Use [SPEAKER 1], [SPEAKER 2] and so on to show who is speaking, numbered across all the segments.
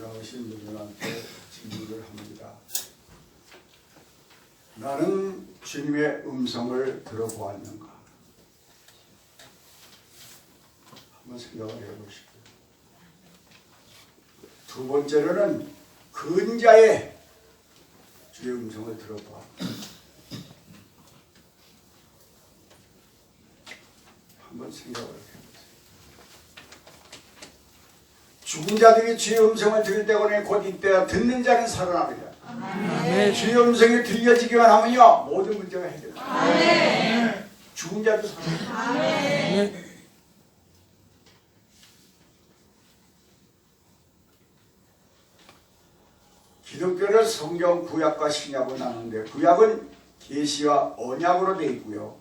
[SPEAKER 1] 나오신 분들한테 질문을 합니다. 나는 주님의 음성을 들어보았는가? 한번 생각을 해보시고 두 번째로는 근자의 주의 음성을 들어봐. 한번 생각을 해보세요. 죽은 자들이 주의 음성을 들을 때고는 곧 이때야 듣는 자는 살아납니다.
[SPEAKER 2] 아멘.
[SPEAKER 1] 주의 음성이 들려지기만 하면요 모든 문제가 해결돼요. 죽은 자도 살아납니다.
[SPEAKER 2] 아멘.
[SPEAKER 1] 기독교는 성경 구약과 신약으로 나누는데 구약은 계시와 언약으로 되어 있고요.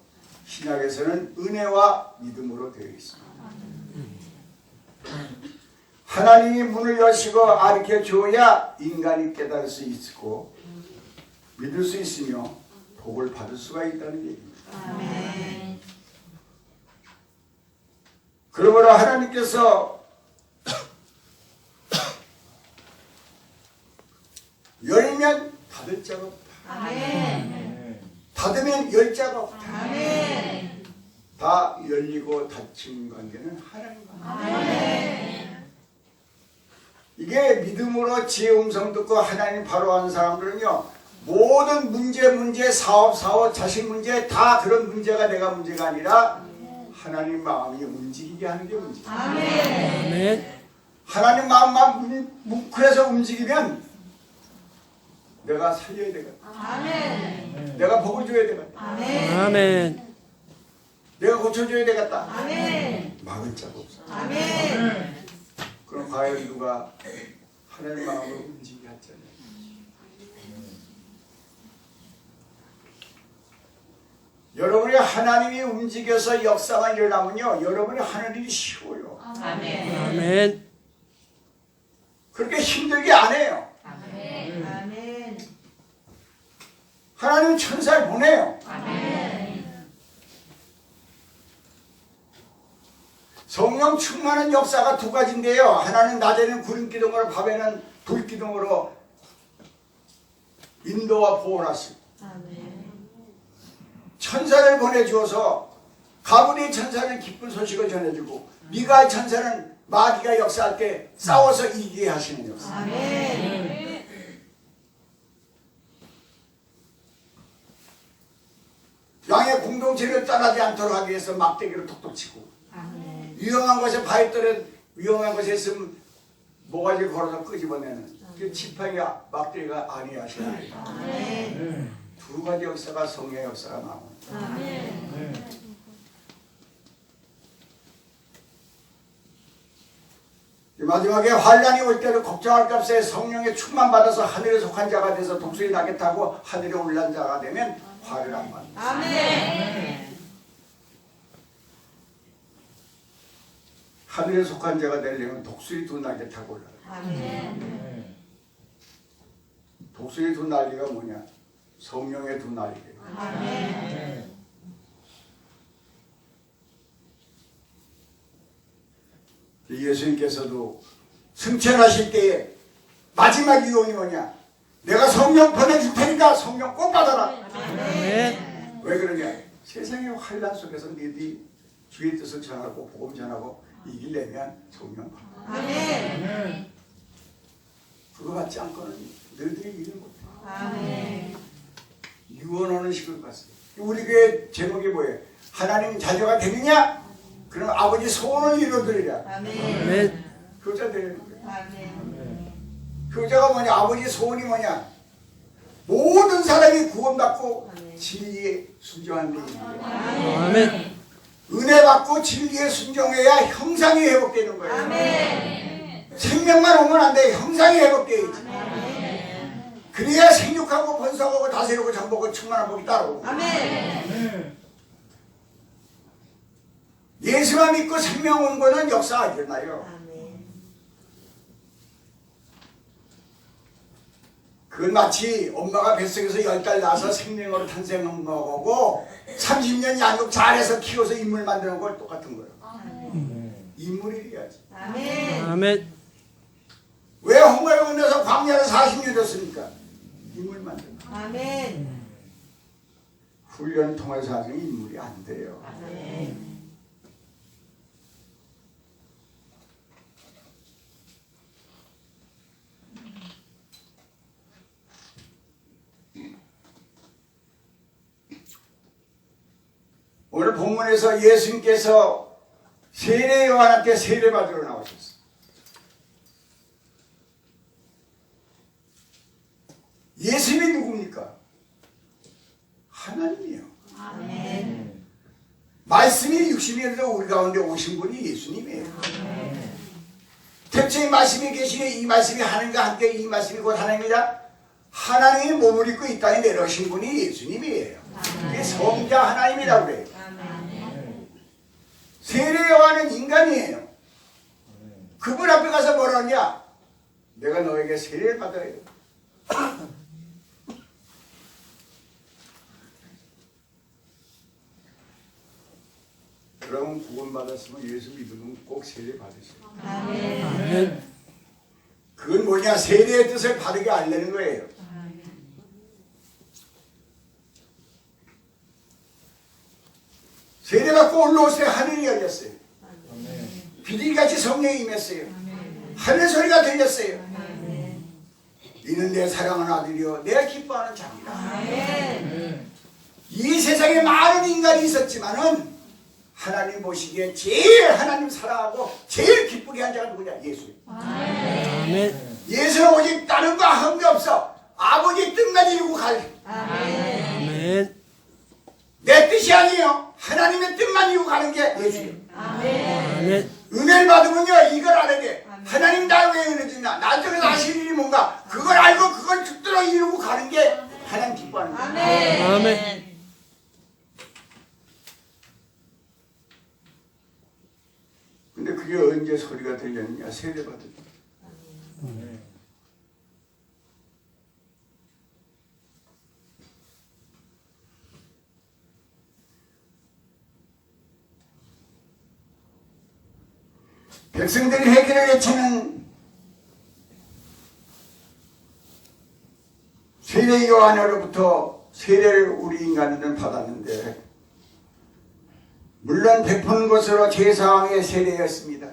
[SPEAKER 1] 신약에서는 은혜와 믿음으로 되어 있습니다. 하나님이 문을 여시고 가르쳐 줘야 인간이 깨달을 수 있고 믿을 수 있으며 복을 받을 수가 있다는 얘기입니다. 그러므로 하나님께서 열면 닫을 자가 없다. 닫으면 열 자가 없다. 다 열리고 닫힌 관계는 하나님과 이게 믿음으로 지혜 음성 듣고 하나님 바로 하는 사람들은요 모든 문제 문제 사업 사업 자식 문제 다 그런 문제가 내가 문제가 아니라 하나님 마음이 움직이게 하는 게 문제.
[SPEAKER 2] 아멘.
[SPEAKER 1] 하나님 마음만 뭉- 뭉클해서 움직이면 내가 살려야 되겠다. 내가 복을 줘야 되겠다.
[SPEAKER 2] 아멘.
[SPEAKER 1] 내가 고쳐줘야 되겠다. 막을 자가 없어. 그럼 과연 누가 하나님 마음을 움직이게 하잖아요. 여러분이 하나님이 움직여서 역사가 일어나면요, 여러분이 하나님이 쉬워요.
[SPEAKER 2] 아멘.
[SPEAKER 1] 그렇게 힘들게 안 해요. 하나님 천사를 보내요. 성령 충만한 역사가 두 가지인데요. 하나는 낮에는 구름 기둥으로 밤에는 불 기둥으로 인도와 보호하시고 천사를 보내주어서 가브리 천사는 기쁜 소식을 전해주고 미가 천사는 마귀가 역사할 때 싸워서 이기게 하시는 역사. 양의 공동체를 떠나지 않도록 하기 위해서 막대기를 톡톡 치고 위험한 곳에 바위 떨어 위험한 곳에 있으면 모가지 걸어서 끄집어내는 그 지팡이가 막대기가 아니하셔야 돼요. 두 가지 역사가 성의 역사가 나옵니다. 이 마지막에 환란이 올 때를 걱정할 게 없어요. 성령의 충만 받아서 하늘에 속한 자가 돼서 독수리 나게 타고 하늘에 올란 자가 되면 화를 안 받는다. 하늘에 속한 자가 되려면 독수리 두 날개 타고 올라가. 독수리 두 날개가 뭐냐? 성령의 두 날개. 예수님께서도 승천하실 때에 마지막 유언이 뭐냐? 내가 성령 보내줄 테니까 성령 꼭 받아라.
[SPEAKER 2] 아멘.
[SPEAKER 1] 왜 그러냐? 세상의 환란 속에서 너희들이 주의 뜻을 전하고 복음 전하고 이기려면 성령 받아. 그거 받지 않고는 너희들이 이기는 거야. 유언하는 식으로 갔어요. 우리 교회 제목이 뭐예요? 하나님 자녀가 되느냐? 그럼 아버지 소원을 이루어드리라.
[SPEAKER 2] 아멘.
[SPEAKER 1] 효자 되는 거예요. 효자가 뭐냐? 아버지 소원이 뭐냐? 모든 사람이 구원받고 진리에 순종하는 거예요.
[SPEAKER 2] 아멘.
[SPEAKER 1] 은혜 받고 진리에 순종해야 형상이 회복되는 거예요. 생명만 오면 안 돼. 형상이 회복돼야지. 그래야 생육하고 번성하고 다스리고 정복하고 충만한 복이 따라오고. 예수만 믿고 생명 온 거는 역사가 일어나요. 그건 마치 엄마가 뱃속에서 열 달 낳아서 생명으로 탄생한 거고 30년 양육 잘해서 키워서 인물 만드는 걸 똑같은 거예요. 인물이 돼야지.
[SPEAKER 2] 아멘.
[SPEAKER 1] 왜 홍해를 건너서 광야를 40년 줬습니까? 인물 만든 거.
[SPEAKER 3] 아멘.
[SPEAKER 1] 훈련 통해서 하는 인물이 안 돼요.
[SPEAKER 3] 아멘.
[SPEAKER 1] 오늘 본문에서 예수님께서 세례 요한한테 세례 받으러 나오셨어요. 예수님이 누굽니까? 하나님이요.
[SPEAKER 3] 아멘.
[SPEAKER 1] 말씀이 육신이 되어 우리 가운데 오신 분이 예수님이에요. 특징이 말씀이 계시니 이 말씀이 하나님과 함께 이 말씀이 곧 하나님이다. 하나님이 몸을 입고 이 땅에 내려오신 분이 예수님이에요. 성자 하나님이라고 그래요.
[SPEAKER 3] 아멘.
[SPEAKER 1] 세례 요한은 인간이에요. 그분 앞에 가서 뭐라 하냐? 내가 너에게 세례를 받아야 돼. 그러면 구원받았으면 예수 믿으면 꼭 세례 받으세요.
[SPEAKER 3] 아멘.
[SPEAKER 2] 아멘.
[SPEAKER 1] 그건 뭐냐? 세례의 뜻을 바르게 알려는 거예요. 세례 받고 올라올 때 하늘이 열렸어요. 비둘기같이 성령이 임했어요. 하늘 소리가 들렸어요. 이는 내 사랑하는 아들이요 내가 기뻐하는 자입니다. 이 세상에 많은 인간이 있었지만은 하나님 보시기에 제일 하나님 사랑하고 제일 기쁘게 한 자가 누구냐? 예수.
[SPEAKER 2] 아멘.
[SPEAKER 1] 예수는 오직 다른 거 한 게 없어. 아버지 뜻만 이루고 갈.
[SPEAKER 3] 아멘.
[SPEAKER 1] 내 뜻이 아니에요. 하나님의 뜻만 이루고 가는 게 예수예요.
[SPEAKER 3] 아멘.
[SPEAKER 2] 아멘.
[SPEAKER 1] 은혜를 받으면요 이걸 알아야 돼. 하나님 나왜 은혜 주냐? 나중에 하실 일이 뭔가 그걸 알고 그걸 죽도록 이루고 가는 게 하나님 기뻐하는 거야.
[SPEAKER 3] 아멘.
[SPEAKER 2] 아멘.
[SPEAKER 1] 근데 그게 언제 소리가 들렸느냐? 세례 받을 때. 백성들이 회개를 외치는 세례 요한으로부터 세례를 우리 인간은 받았는데 물론 베푸는 것으로 제사왕의 세례였습니다.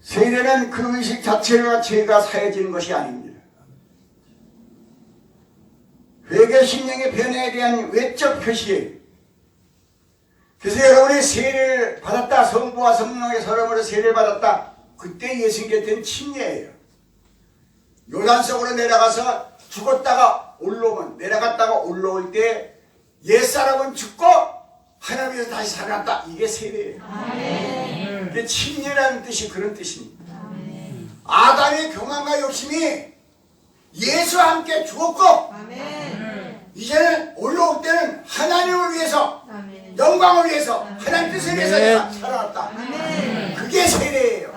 [SPEAKER 1] 세례는 그 의식 자체가 죄가 사해지는 것이 아닙니다. 회개 심령의 변화에 대한 외적 표시예요. 그래서 여러분이 세례를 받았다, 성부와 성령의 서름으로 세례를 받았다. 그때 예수님께는 침례예요. 요단 속으로 내려가서 죽었다가 올라오면 내려갔다가 올라올 때 옛사람은 죽고 하나님께서 다시 살아났다. 이게 세례예요. 이게 침례라는 뜻이 그런 뜻입니다. 아담의 교만과 욕심이 예수와 함께 죽었고
[SPEAKER 3] 아멘.
[SPEAKER 1] 이제는 올라올 때는 하나님을 위해서
[SPEAKER 3] 아멘.
[SPEAKER 1] 영광을 위해서 하나님 뜻을 위해서
[SPEAKER 2] 네.
[SPEAKER 1] 내가 살아났다.
[SPEAKER 3] 아멘.
[SPEAKER 1] 그게 세례예요.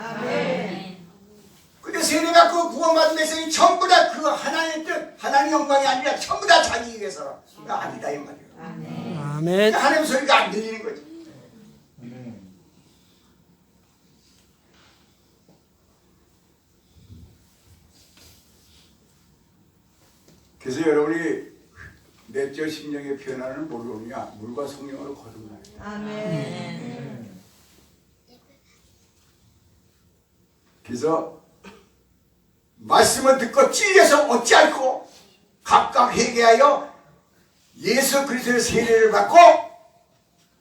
[SPEAKER 1] 근데 세례받고 구원받은 백성이 전부 다 그 하나님의 뜻, 하나님 영광이 아니라 전부 다 자기 위해서 그러니까 아니다 이 말이에요.
[SPEAKER 3] 아멘.
[SPEAKER 2] 아멘.
[SPEAKER 1] 하나님 소리가 안 들리는 거지. 그래서 여러분이 내적 심령의 변화를 모르느냐 물과 성령으로 거듭나는.
[SPEAKER 3] 아멘.
[SPEAKER 1] 그래서 말씀을 듣고 찔려서 어찌할꼬 각각 회개하여 예수 그리스도의 세례를 받고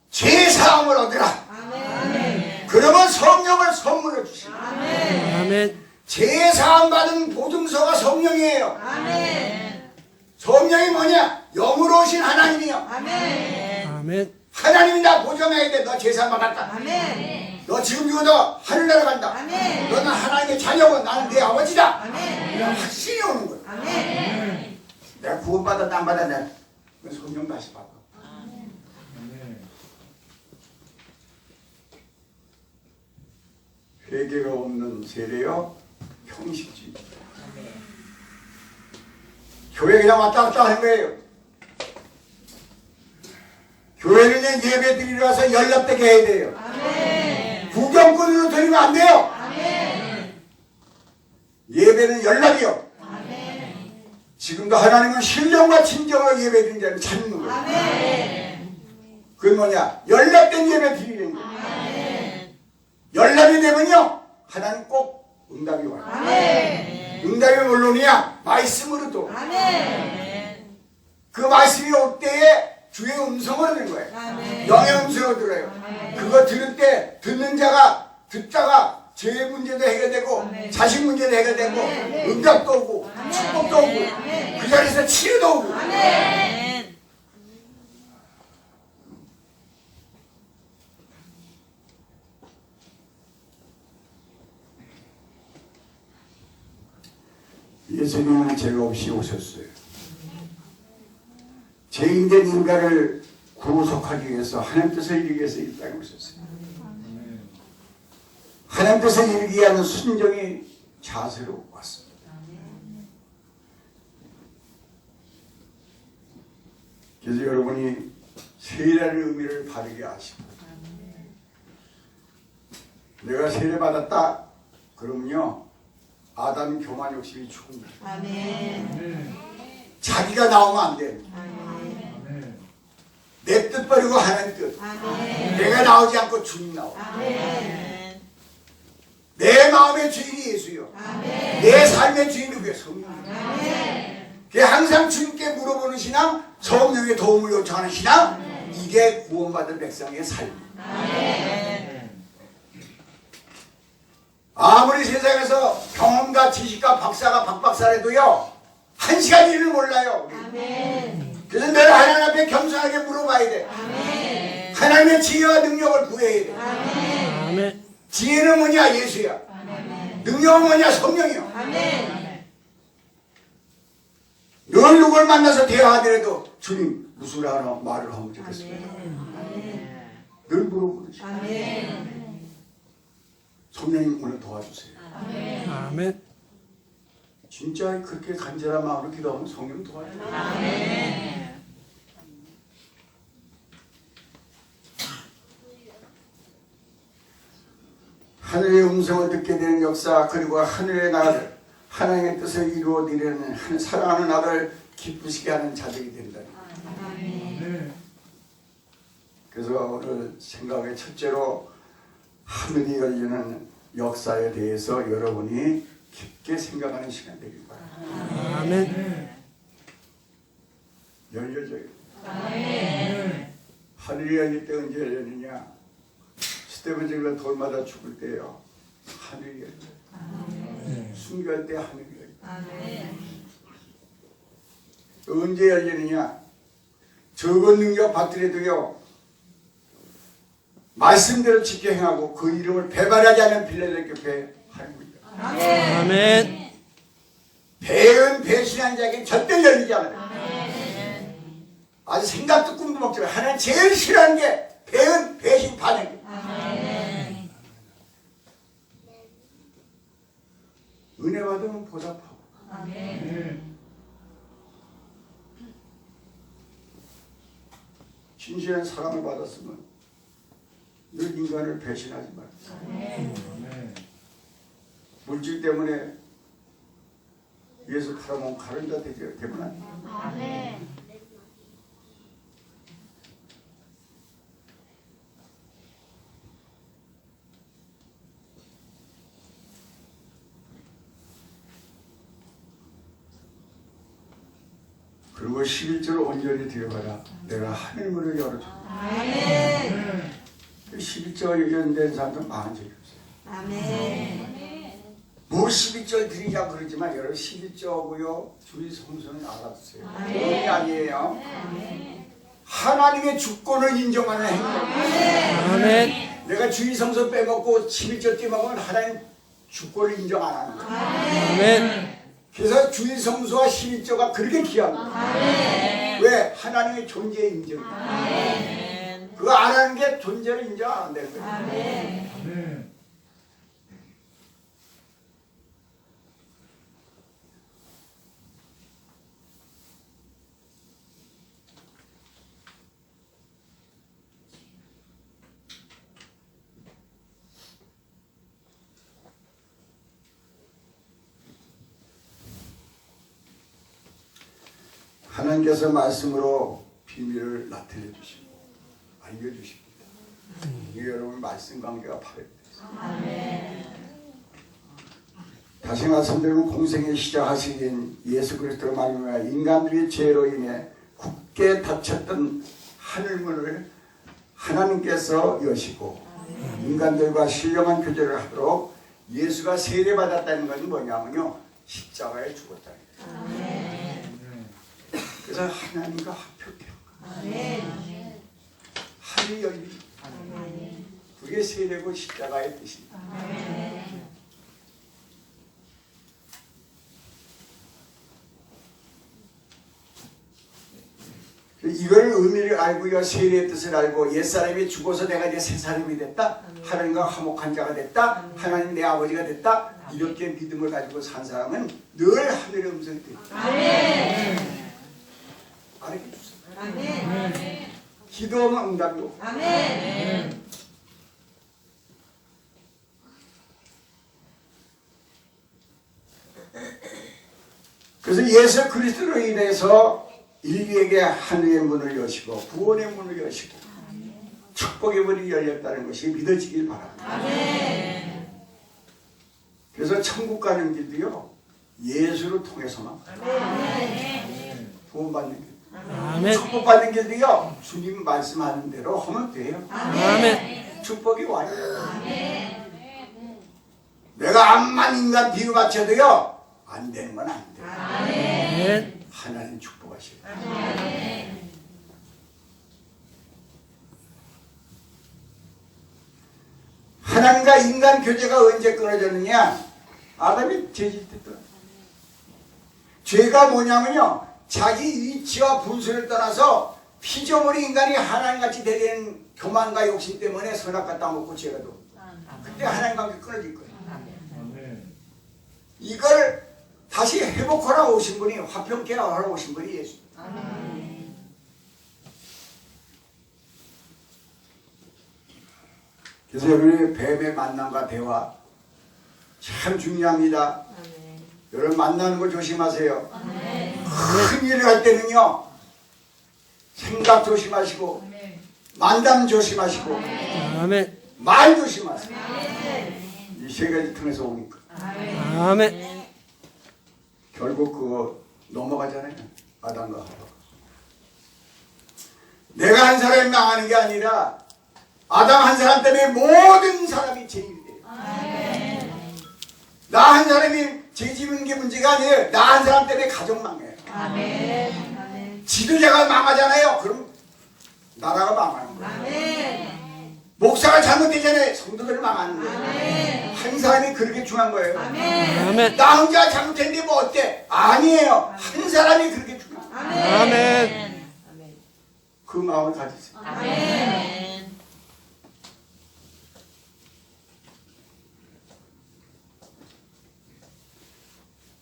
[SPEAKER 1] 죄 사함을 얻으라.
[SPEAKER 3] 아멘.
[SPEAKER 1] 그러면 성령을 선물해 주시라.
[SPEAKER 2] 아멘.
[SPEAKER 1] 죄 사함 받은 보증서가 성령이에요.
[SPEAKER 3] 아멘.
[SPEAKER 1] 성령이 뭐냐? 영으로 오신 하나님이요.
[SPEAKER 3] 아멘.
[SPEAKER 2] 아멘.
[SPEAKER 1] 하나님이 나 보정해야 돼. 너 제사 받았다.
[SPEAKER 3] 아멘.
[SPEAKER 1] 너 지금 죽어도 하늘나라 간다.
[SPEAKER 3] 아멘.
[SPEAKER 1] 너는 하나님의 자녀고 나는 내 아버지다.
[SPEAKER 3] 아멘.
[SPEAKER 1] 이런 확신이 오는 거야.
[SPEAKER 3] 아멘.
[SPEAKER 1] 내가 구원받았다 안 받았냐? 그 성령 다시 받아. 회개가 없는 세례요 형식주의. 교회 그냥 왔다 갔다 하는 거예요. 교회는 예배 드리러 와서 연락되게 해야 돼요.
[SPEAKER 3] 아멘.
[SPEAKER 1] 구경꾼으로 드리면 안 돼요.
[SPEAKER 3] 아멘.
[SPEAKER 1] 예배는 연락이요. 지금도 하나님은 신령과 진정으로 예배 드리는 자를 찾는 거예요. 그건 뭐냐? 연락된 예배 드리는 거예요. 연락이 되면요. 하나님 꼭 응답이 와요. 응답이 물론이야. 말씀으로도. 그 말씀이 올 때에 주의 음성을 듣는 거예요. 영의 음성을 들어요. 그거 들을 때 듣는 자가 듣다가 죄의 문제도 해결되고 자식 문제도 해결되고 응답도 오고 축복도 오고 그 자리에서 치유도 오고. 예수님은 죄가 없이 오셨어요. 죄인된 인간을 구속하기 위해서 하나님 뜻을 이루기 위해서 이 땅에 오셨어요. 하나님 뜻을 이루기 위한 순종의 자세로 왔습니다. 그래서 여러분이 세례라는 의미를 바르게 아시고 내가 세례 받았다 그러면요 아담 교만 욕심이 충분해 자기가 나오면 안 돼. 내 뜻 버리고 하나님 뜻. 내가 나오지 않고 주님 나와. 내 마음의 주인이 예수요. 내 삶의 주인이 그게 성령이에요. 그게 항상 주님께 물어보는 신앙, 성령의 도움을 요청하는 신앙, 이게 구원받은 백성의 삶이에요. 아무리 세상에서 경험과 지식과 박사가 박박사라도요, 한 시간 일을 몰라요. 그래서 늘 하나님 앞에 겸손하게 물어봐야 돼. 하나님의 지혜와 능력을 구해야 돼.
[SPEAKER 2] 아멘.
[SPEAKER 1] 지혜는 뭐냐? 예수야. 능력은 뭐냐? 성령이요. 늘 누굴 만나서 대화하더라도 주님 무슨 하나 말을 하면 좋겠습니다. 늘 물어보듯이. 성령님 오늘 도와주세요.
[SPEAKER 2] 아멘.
[SPEAKER 1] 진짜 그렇게 간절한 마음으로 기도하면 성령 도와줘요. 하늘의 음성을 듣게 되는 역사 그리고 하늘의 나라를 하나님의 뜻을 이루어드리는 한- 사랑하는 나를 기쁘시게 하는 자들이 된다. 그래서 오늘 생각의 첫째로 하늘이 열리는 역사에 대해서 여러분이 깊게 생각하는 시간 되길 바랍니다.
[SPEAKER 2] 아멘.
[SPEAKER 1] 열려져요. 하늘이 열릴 때 언제 열리느냐? 스테븐즈가 돌마다 죽을 때요. 하늘이 열려요. 순교할 때 하늘이 열려요. 언제 열리느냐? 적은 능력 받더라도요. 말씀대로 지켜 행하고 그 이름을 배반하지 않는 빌레들 교회 하나님입니다.
[SPEAKER 2] 아멘.
[SPEAKER 1] 배은 배신한 자에게 절대 열리지 않아요. 아주 생각도 꿈도 먹지만 하나님 제일 싫어하는 게 배은 배신 반응. 은혜 받으면 보답하고. 진실한 사랑을 받았으면 늘 인간을 배신하지 말아요. 물질 때문에 예수 팔아먹은 가른 자 되지 되면 안. 그 11절 온전히 드려봐라. 내가 하늘 문을 열어줘. 11절 의견된 사람들 많은 적이 없어요. 뭐 11절 드리자 그러지만 여러분 11절고요. 주의 성수는 알아두세요. 그게 아니에요. 하나님의 주권을 인정하는 행동.
[SPEAKER 2] 아멘.
[SPEAKER 1] 내가 주의 성수 빼먹고 11절 떼먹으면 하나님 주권을 인정 안 하는 거예요.
[SPEAKER 2] 아멘.
[SPEAKER 1] 그래서 주의 성수와 11조가 그렇게 귀한 거예요. 왜? 하나님의 존재 인정. 그거 안 하는 게 존재를 인정 안 되는 거예요. 하 나님께서 말씀으로 비밀을 나타내 주시고 알려주십니다. 이게 여러분 말씀 관계가 파괴됐어요. 다시 말씀드리면 공생의 시작하시긴 예수 그리스도로 말미암아 인간들의 죄로 인해 굳게 닫혔던 하늘문을 하나님께서 여시고 인간들과 신령한 교제를 하도록 예수가 세례받았다는 것은 뭐냐면요 십자가에 죽었다는 거예요. 그래서 하나님과 합격해요. 하늘이 열리. 그게 세례고 십자가의 뜻입니다. 이걸 의미를 알고요 세례의 뜻을 알고 옛사람이 죽어서 내가 이제 새 사람이 됐다. 하나님과 화목한 자가 됐다. 하나님 내 아버지가 됐다. 이렇게 믿음을 가지고 산 사람은 늘 하늘의 음성이 들립니다 알게 주세요 기도하면 응답이 오고 그래서 예수 그리스도로 인해서 인류에게 하늘의 문을 여시고 구원의 문을 여시고 축복의 문이 열렸다는 것이 믿어지길 바랍니다. 그래서 천국 가는 길도요 예수를 통해서만. 구원받는 길.
[SPEAKER 2] 아멘.
[SPEAKER 1] 축복 받는 길도요 주님 말씀하는 대로 하면 돼요.
[SPEAKER 2] 아멘.
[SPEAKER 1] 축복이 와요. 내가 암만 인간 비유 맞춰도요 안 되는 건 안 돼.
[SPEAKER 2] 아멘.
[SPEAKER 1] 하나님 축복하시고. 하나님과 인간 교제가 언제 끊어졌느냐? 아담이 죄질 때 끊어. 죄가 뭐냐면요. 자기 위치와 분수를 떠나서 피조물이 인간이 하나님같이 되는 교만과 욕심 때문에 선악 갖다 먹고 죄가 도 그때 하나님 관계 끊어질 거예요. 이걸 다시 회복하러 오신 분이 화평케 하러 오신 분이 예수. 그래서 여러분의 뱀의 만남과 대화 참 중요합니다. 여러분 만나는 거 조심하세요. 큰 일을 할 때는요 생각 조심하시고 만담 조심하시고
[SPEAKER 2] 아멘.
[SPEAKER 1] 말 조심하세요. 이 세 가지 통해서 오니까.
[SPEAKER 2] 아멘.
[SPEAKER 1] 결국 그거 넘어가잖아요. 아담과 하와. 내가 한 사람이 망하는 게 아니라 아담 한 사람 때문에 모든 사람이 죄인이 돼요. 나 한 사람이 죄 지는 게 문제가 아니에요. 나 한 사람 때문에 가정 망해요. 지도자가 망하잖아요. 그럼 나라가 망하는 거예요. 목사가 잘못되잖아요. 성도들 망하는 거예요. 한 사람이 그렇게 중요한 거예요.
[SPEAKER 2] 아멘.
[SPEAKER 1] 나 혼자 잘못했는데 뭐 어때? 아니에요. 한 사람이 그렇게 중요한 거예요.
[SPEAKER 2] 아멘.
[SPEAKER 1] 그 마음을 가지세요.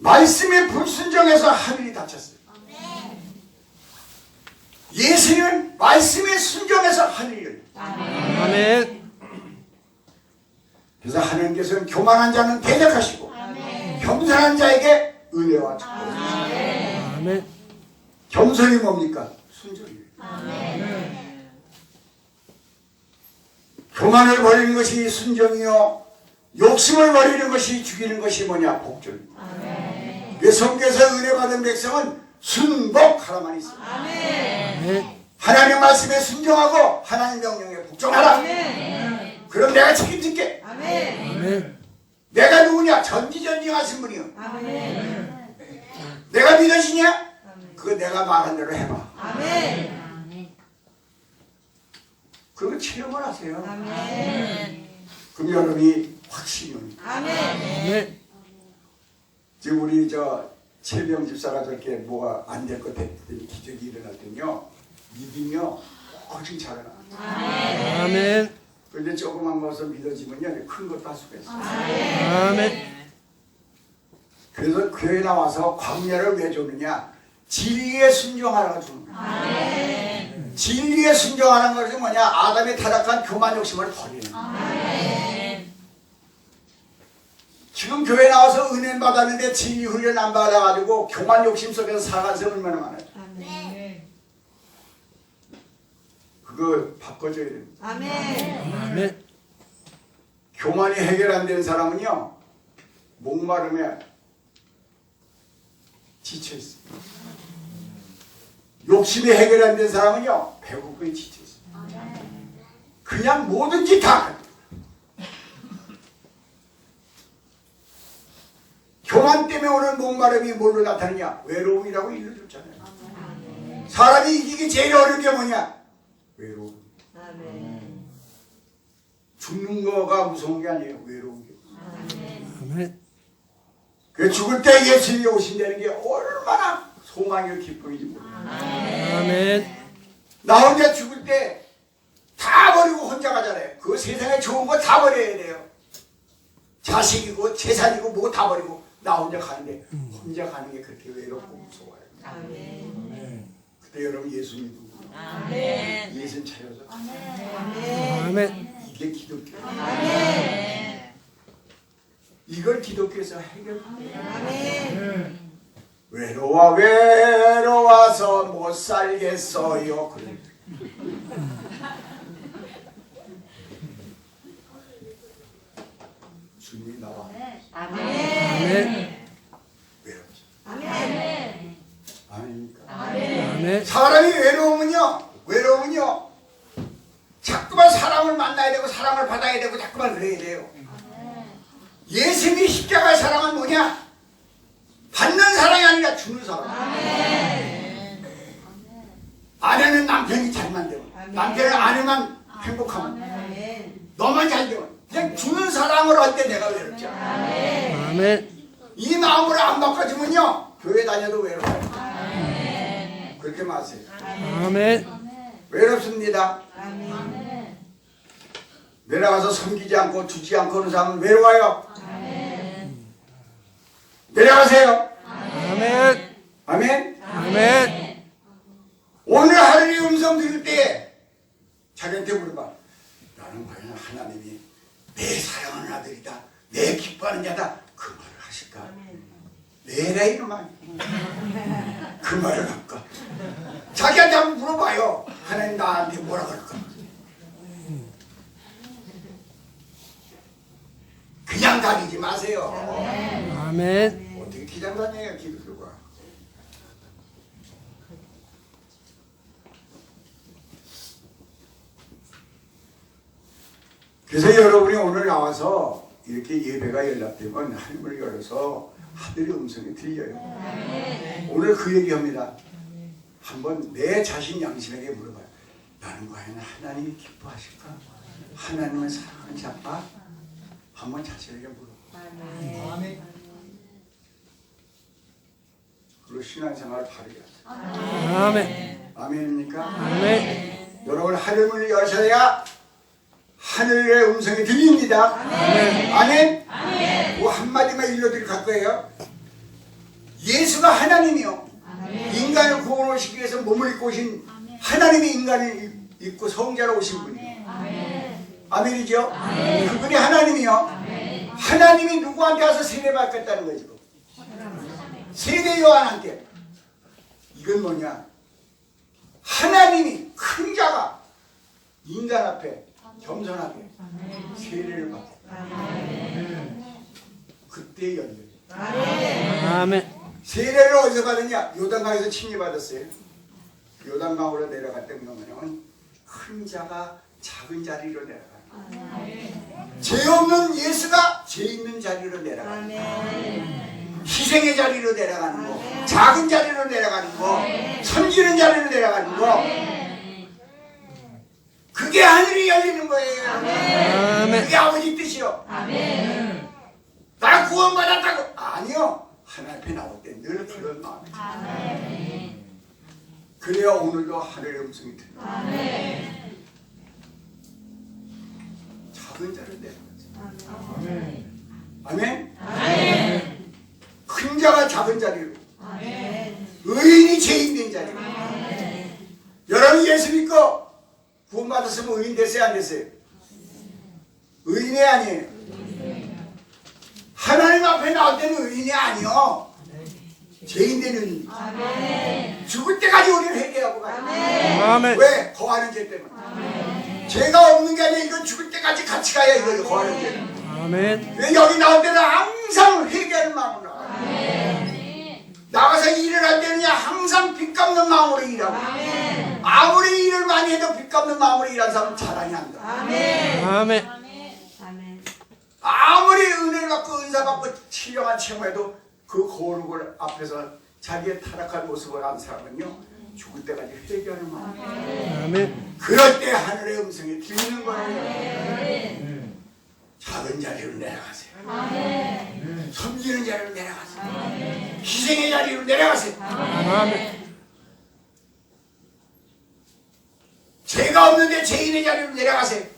[SPEAKER 1] 말씀에 불순종해서 하늘이 닫혔어요. 예수는 말씀에 순종해서 하늘이 열려요.
[SPEAKER 2] 아멘.
[SPEAKER 1] 그래서 하나님께서는 교만한 자는 대적하시고 겸손한 자에게 은혜와 축복을
[SPEAKER 2] 아멘.
[SPEAKER 1] 겸손이 뭡니까? 순종이에요. 교만을 버리는 것이 순종이요 욕심을 버리는 것이 죽이는 것이 뭐냐? 복종입니다. 그 성경에서 은혜 받은 백성은 순복하라만 있어요.
[SPEAKER 2] 아멘.
[SPEAKER 1] 하나님 말씀에 순종하고 하나님 명령에 복종하라. 그럼 내가 책임질게.
[SPEAKER 2] 아멘.
[SPEAKER 1] 내가 누구냐? 전지전능하신 분이요. 내가 믿어지냐? 그거 내가 말한 대로 해봐. 그거 체험을 하세요. 그럼 여러분이 확신이 옵니다.
[SPEAKER 2] 아멘.
[SPEAKER 1] 지금 우리 저 최병 집사가 저렇게 뭐가 안 될 것 같더니 기적이 때는요 믿음이요 훨씬 잘하나.
[SPEAKER 2] 아멘.
[SPEAKER 1] 그런데 조그만 것을 믿어지면요 큰 것도 할 수가 있어요.
[SPEAKER 2] 아멘.
[SPEAKER 1] 그래서 교회 나와서 광야를 왜 주느냐? 진리에 순종하라고 주는 거예요. 진리에 순종하는 것이 뭐냐? 아담의 타락한 교만 욕심을 버리는 거예요. 지금 교회 나와서 은혜 받았는데 진리 훈련 안 받아가지고 교만 욕심 속에서 살아간 사람 얼마나 많아요. 그거 바꿔줘야 됩니다.
[SPEAKER 3] 아멘.
[SPEAKER 2] 아멘.
[SPEAKER 1] 교만이 해결 안 되는 사람은요 목마름에 지쳐 있습니다. 욕심이 해결 안 되는 사람은요 배고픔에 지쳐 있습니다. 그냥 뭐든지 다 교만 때문에 오는 목마름이 뭘로 나타나냐 외로움이라고 일러줬잖아요. 사람이 이기기 제일 어려운 게 뭐냐 외로움.
[SPEAKER 3] 아멘.
[SPEAKER 1] 죽는 거가 무서운 게 아니에요 외로운 게. 그 죽을 때 예수님이 오신다는 게 얼마나 소망이고 기쁨인지 몰라요.
[SPEAKER 2] 아멘.
[SPEAKER 1] 나 혼자 죽을 때 다 버리고 혼자 가잖아요. 그 세상에 좋은 거 다 버려야 돼요. 자식이고 재산이고 뭐 다 버리고 나 혼자 가는데 혼자 가는 게 그렇게 외롭고 무서워요.
[SPEAKER 3] 아멘.
[SPEAKER 1] 그때 여러분 예수 믿고
[SPEAKER 3] 아멘.
[SPEAKER 1] 예수 차려서
[SPEAKER 3] 아멘.
[SPEAKER 2] 아멘.
[SPEAKER 1] 이게 기독교.
[SPEAKER 3] 아멘.
[SPEAKER 1] 이걸 기독교에서 해결합니다.
[SPEAKER 3] 아멘.
[SPEAKER 1] 외로워 외로워서 못 살겠어요. 그래. 주님이 나와
[SPEAKER 3] 아멘. 아멘.
[SPEAKER 2] 아멘.
[SPEAKER 1] 사람이 외로우면요, 외로우면요, 자꾸만 사람을 만나야 되고 사랑을 받아야 되고 자꾸만 그래야 돼요. 예수님이 십자가의 사랑은 뭐냐? 받는 사랑이 아니라 주는 사랑. 아내는 남편이 잘만 되면, 남편은 아내만 행복하면,
[SPEAKER 3] 아멘.
[SPEAKER 1] 너만 잘 되면, 그냥 주는 사랑을 할 때 내가 외롭지 않아.
[SPEAKER 2] 아멘.
[SPEAKER 1] 이 마음으로 안 바꿔주면요, 교회 다녀도 외로워요. 그렇게 마세요.
[SPEAKER 2] 아멘.
[SPEAKER 1] 외롭습니다.
[SPEAKER 3] 아멘.
[SPEAKER 1] 내려가서 섬기지 않고 주지 않고 하는 사람은 외로워요. 내려가세요.
[SPEAKER 2] 아멘.
[SPEAKER 1] 아멘.
[SPEAKER 2] 아멘.
[SPEAKER 1] 오늘 하늘의 음성 들을 때 자기한테 물어봐. 나는 과연 하나님이 내 사랑하는 아들이다. 내 기뻐하는 자다. 내라 이놈아. 그 말을 할까? 자기한테 한번 물어봐요. 하나님 나한테 뭐라 그럴까? 그냥 다니지 마세요.
[SPEAKER 2] 아멘.
[SPEAKER 1] 어떻게 기장 다녀요 기독교가? 그래서 여러분이 오늘 나와서 이렇게 예배가 연락되면 하늘을 열어서 하늘의 음성이 들려요. 오늘 그 얘기합니다. 한번 내 자신 양심에게 물어봐요. 나는 과연 하나님이 기뻐하실까? 하나님을 사랑하는 자가? 한번 자신에게 물어봐. 그리고 신앙생활을 바르게 하세요.
[SPEAKER 2] 아멘.
[SPEAKER 1] 아멘입니까?
[SPEAKER 2] 아멘.
[SPEAKER 1] 여러분 하늘문을 여셔야 하늘의 음성이 들립니다. 아멘. 아멘. 뭐 한마디만 일러드릴 갈 거예요. 예수가 하나님이요. 인간을 구원하시기 위해서 몸을 입고 오신 하나님이 인간을 입고 성자로 오신 분이에요. 아멘이죠? 그분이 하나님이요. 하나님이 누구한테 와서 세례 받겠다는 거죠. 세례 요한한테. 이건 뭐냐? 하나님이 큰 자가 인간 앞에 겸손하게 세례를 받고 그때 열려요.
[SPEAKER 2] 아멘.
[SPEAKER 1] 세례를 어디서 받았냐? 요단강에서 칭의받았어요. 요단강으로 내려갈 때 뭐냐면 큰 자가 작은 자리로 거예요. 죄 없는 예수가 죄 있는 자리로 내려가는 거예요. 희생의 자리로 내려가는 거, 작은 자리로 내려가는 거, 섬기는 자리로 내려가는 거. 그게 하늘이 열리는 거예요.
[SPEAKER 2] 아멘.
[SPEAKER 1] 그게 아버지 뜻이요. 나 구원받았다고. 아니요. 하나님 앞에 나올 때 늘 그런 마음이 그래야 오늘도 하늘의 음성이 들려요. 작은 자를 내려가죠. 아멘. 큰 자가 작은 자리로. 의인이 죄 있는 자리로. 여러분 예수 믿고 구원받았으면 의인 됐어요 안 됐어요? 의인이 아니에요. 하나님 앞에 나올 때는 의인이 아니요. 죄인 되는
[SPEAKER 3] 아멘.
[SPEAKER 1] 죽을 때까지 우리를 회개하고 가요.
[SPEAKER 2] 아멘.
[SPEAKER 1] 왜? 거하는 죄 때문에. 죄가 없는 게 아니라 이거 죽을 때까지 같이 가야 이거 거하는 죄.
[SPEAKER 2] 아멘.
[SPEAKER 1] 왜 여기 나올 때는 항상 회개하는 마음으로. 나가서 일을 할 때는 항상 빚 갚는 마음으로 일하고 아무리 일을 많이 해도 빚 갚는 마음으로 일하는 사람은 자랑이 안 돼.
[SPEAKER 3] 아멘.
[SPEAKER 2] 아멘.
[SPEAKER 3] 아멘.
[SPEAKER 1] 아무리 은혜를 받고 은사 받고 치료한 채무해도 그 거룩을 앞에서 자기의 타락한 모습을 안 사람은요 죽을 때까지 회개하는 마음.
[SPEAKER 2] 아멘.
[SPEAKER 1] 그럴 때 하늘의 음성이 들리는 거예요. 작은 자리로 내려가세요. 섬기는 자리로 내려가세요. 희생의 자리로 내려가세요.
[SPEAKER 2] 아멘.
[SPEAKER 1] 죄가 없는데 죄인의 자리로 내려가세요.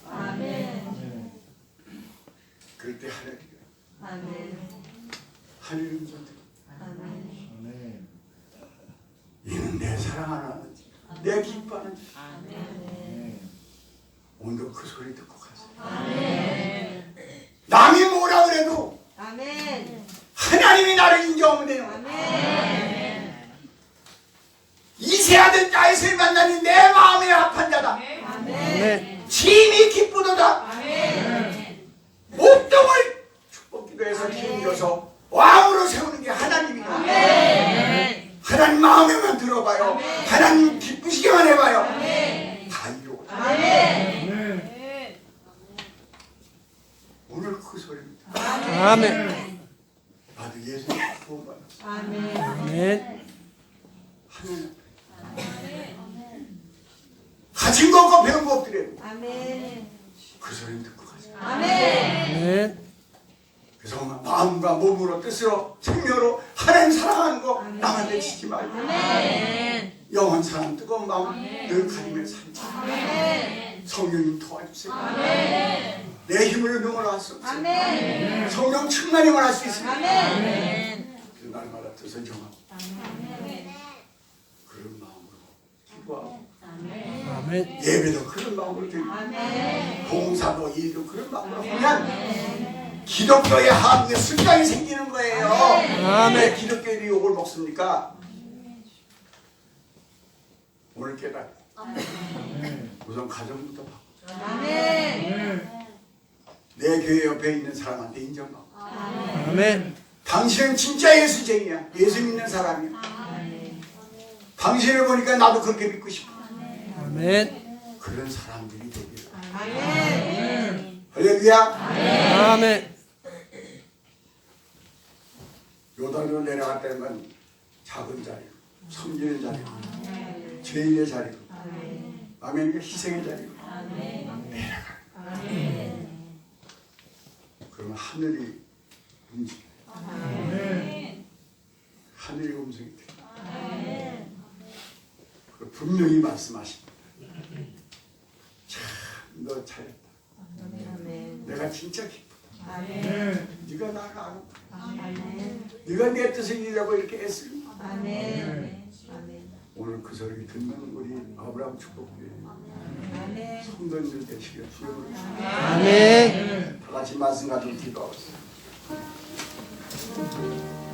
[SPEAKER 3] 아멘.
[SPEAKER 1] 그럴 때 하늘이
[SPEAKER 3] 아멘.
[SPEAKER 1] 음성 들려.
[SPEAKER 3] 아멘.
[SPEAKER 1] 이는 내 사랑하는 내 기뻐하는 자. 오늘도 그 소리 듣고 가세요. 남이 뭐라 그래도
[SPEAKER 3] 아멘.
[SPEAKER 1] 하나님이 나를 인정하면 돼요.
[SPEAKER 3] 아멘.
[SPEAKER 1] 이세하던 나이를 만나니 내 마음에 합한 자다.
[SPEAKER 2] 아멘.
[SPEAKER 1] 심히 기쁘도다. 목동을 축복기도해서 힘줘서 왕으로 세우는 게 하나님이야. 하나님 마음에만 들어봐요. 하나님 기쁘시게만 해봐요. 다 이루고. 오늘 그 소리입니다.
[SPEAKER 2] 아멘.
[SPEAKER 1] 나도 예수님 구원 받았어.
[SPEAKER 3] 아멘.
[SPEAKER 2] 아멘.
[SPEAKER 1] 하나님 앞에. 가진 거 없고 배운 거 없더래도
[SPEAKER 3] 아멘.
[SPEAKER 1] 그 소리 듣고 가세요.
[SPEAKER 3] 아멘.
[SPEAKER 2] 아멘.
[SPEAKER 1] 그래서 마음과 몸으로 뜻으로 생명으로 하나님 사랑하는 거 남한테 지지 말고 영원 사랑 뜨거운 마음 늘 가지며 살자 성령님 도와주세요. 내 힘으로 능을 수 없어요
[SPEAKER 3] 아멘.
[SPEAKER 1] 성령 충만히만 할수 있습니다.
[SPEAKER 3] 아멘.
[SPEAKER 1] 그 날마다 뜻을 정하고 그런 마음으로 기도하고
[SPEAKER 2] 아멘.
[SPEAKER 1] 예배도 그런 마음으로 드리고
[SPEAKER 3] 아멘.
[SPEAKER 1] 봉사도 일도 그런 마음으로 하면 기독교의 하루에 습관이 생기는 거예요 왜
[SPEAKER 2] 아멘.
[SPEAKER 1] 기독교인이 욕을 먹습니까? 오늘 깨닫고 우선 가정부터 받고
[SPEAKER 3] 아멘.
[SPEAKER 1] 내 교회 옆에 있는 사람한테 인정받고
[SPEAKER 2] 아멘.
[SPEAKER 1] 당신은 진짜 예수쟁이야 예수 믿는 사람이야 당신을 보니까 나도 그렇게 믿고 싶어
[SPEAKER 2] 아멘.
[SPEAKER 1] 그런 사람들이 되기를
[SPEAKER 3] 아멘.
[SPEAKER 1] 할렐루야
[SPEAKER 2] 아멘.
[SPEAKER 1] 요단으로 내려갔다는 건 작은 자리로 섬기는 자리로 죄인의 자리로 아멘이가 희생의 자리로 내려가 그러면 하늘이 움직여 하늘의 음성이 들려 그 분명히 말씀하십니다. 참 너 잘했다.
[SPEAKER 3] 아멘.
[SPEAKER 1] 내가 진짜 기쁘다
[SPEAKER 3] 아멘.
[SPEAKER 1] 네가 나를 아는
[SPEAKER 3] 아멘.
[SPEAKER 1] 네가 내 뜻을 이루려고 이렇게 애쓰는
[SPEAKER 3] 아멘. 아멘.
[SPEAKER 1] 오늘 그 소리를 듣는 우리 아브라함 축복교회
[SPEAKER 3] 아멘.
[SPEAKER 1] 성도님들 되시길 주여로
[SPEAKER 2] 아멘.
[SPEAKER 1] 다 같이 말씀 가지고 기도하고 있습니다.